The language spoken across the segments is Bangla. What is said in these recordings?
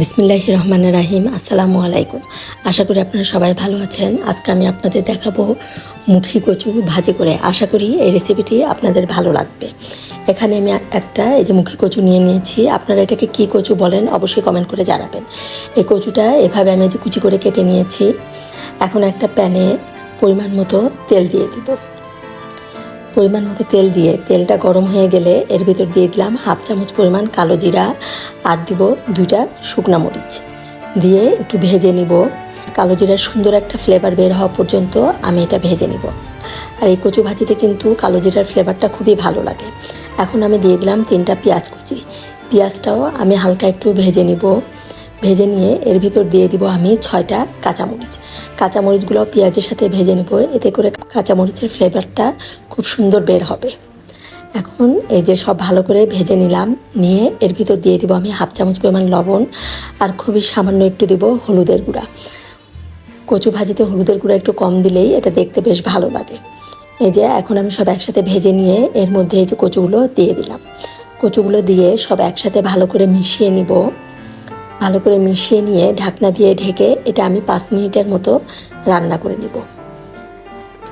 বিসমিল্লাহ রহমান রাহিম, আসসালামু আলাইকুম। আশা করি আপনারা সবাই ভালো আছেন। আজকে আমি আপনাদের দেখাবো মুখি কচু ভাজি করে। আশা করি এই রেসিপিটি আপনাদের ভালো লাগবে। এখানে আমি একটা এই যে মুখি কচু নিয়ে নিয়েছি। আপনারা এটাকে কী কচু বলেন অবশ্যই কমেন্ট করে জানাবেন। এই কচুটা এভাবে আমি যে কুচি করে কেটে নিয়েছি। এখন একটা প্যানে পরিমাণ মতো তেল দিয়ে দিব। পরিমাণ মতো তেল দিয়ে, তেলটা গরম হয়ে গেলে এর ভিতর দিয়ে দিলাম হাফ চামচ পরিমাণ কালো জিরা আর দিব দুইটা শুকনা মরিচ। দিয়ে একটু ভেজে নিব। কালো জিরার সুন্দর একটা ফ্লেভার বের হওয়া পর্যন্ত আমি এটা ভেজে নিব। আর এই কচু ভাজিতে কিন্তু কালো জিরার ফ্লেভারটা খুবই ভালো লাগে। এখন আমি দিয়ে দিলাম তিনটা পেঁয়াজ কুচি। পেঁয়াজটাও আমি হালকা একটু ভেজে নিব। ভেজে নিয়ে এর ভিতর দিয়ে দিব আমি ছয়টা কাঁচামরিচ। কাঁচামরিচগুলো পেঁয়াজের সাথে ভেজে নেব, এতে করে কাঁচামরিচের ফ্লেভারটা খুব সুন্দর বের হবে। এখন এই যে সব ভালো করে ভেজে নিলাম, নিয়ে এর ভিতর দিয়ে দিব আমি হাফ চামচ পরিমাণ লবণ, আর খুবই সামান্য একটু দিব হলুদের গুঁড়া। কচু ভাজিতে হলুদের গুঁড়া একটু কম দিলেই এটা দেখতে বেশ ভালো লাগে। এই যে এখন আমি সব একসাথে ভেজে নিয়ে এর মধ্যে এই যে কচুগুলো দিয়ে দিলাম। কচুগুলো দিয়ে সব একসাথে ভালো করে মিশিয়ে নিব। ভালো করে মিশিয়ে নিয়ে ঢাকনা দিয়ে ঢেকে এটা আমি পাঁচ মিনিটের মতো রান্না করে নিব।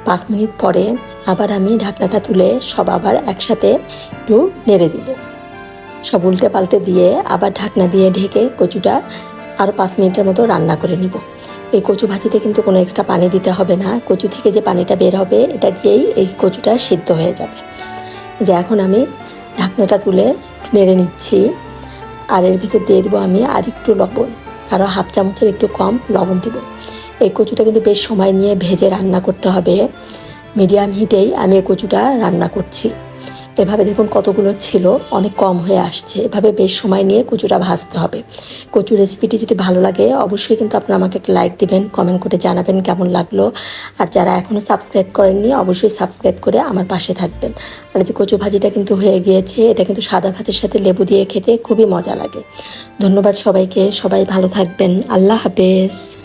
পাঁচ মিনিট পরে আবার আমি ঢাকনাটা তুলে সব আবার একসাথে একটু নেড়ে দিব। সব উল্টে পাল্টে দিয়ে আবার ঢাকনা দিয়ে ঢেকে কচুটা আরও পাঁচ মিনিটের মতো রান্না করে নিব। এই কচু ভাজিতে কিন্তু কোনো এক্সট্রা পানি দিতে হবে না। কচু থেকে যে পানিটা বের হবে, এটা দিয়েই এই কচুটা সিদ্ধ হয়ে যাবে। যে এখন আমি ঢাকনাটা তুলে নেড়ে নিচ্ছি। আর এর ভিতর দিয়ে দেবো আমি আর একটু লবণ। আরও হাফ চামচের একটু কম লবণ দেবো। এই কচুটা কিন্তু বেশ সময় নিয়ে ভেজে রান্না করতে হবে। মিডিয়াম হিটেই আমি এই কচুটা রান্না করছি। এভাবে দেখুন কতগুলো ছিল, অনেক কম হয়ে আসছে। এভাবে বেশ সময় নিয়ে কচুটা ভাজতে হবে। কচু রেসিপিটি যদি ভালো লাগে, অবশ্যই কিন্তু আপনারা আমাকে একটা লাইক দিবেন কমেন্ট করে জানাবেন কেমন লাগল। আর যারা এখনও সাবস্ক্রাইব করেননি, অবশ্যই সাবস্ক্রাইব করে আমার পাশে থাকবেন। আর যে কচু ভাজিটা কিন্তু হয়ে গিয়েছে, এটা কিন্তু সাদা ভাতের সাথে লেবু দিয়ে খেতে খুবই মজা লাগে। ধন্যবাদ সবাইকে, সবাই ভালো থাকবেন। আল্লাহ হাফেজ।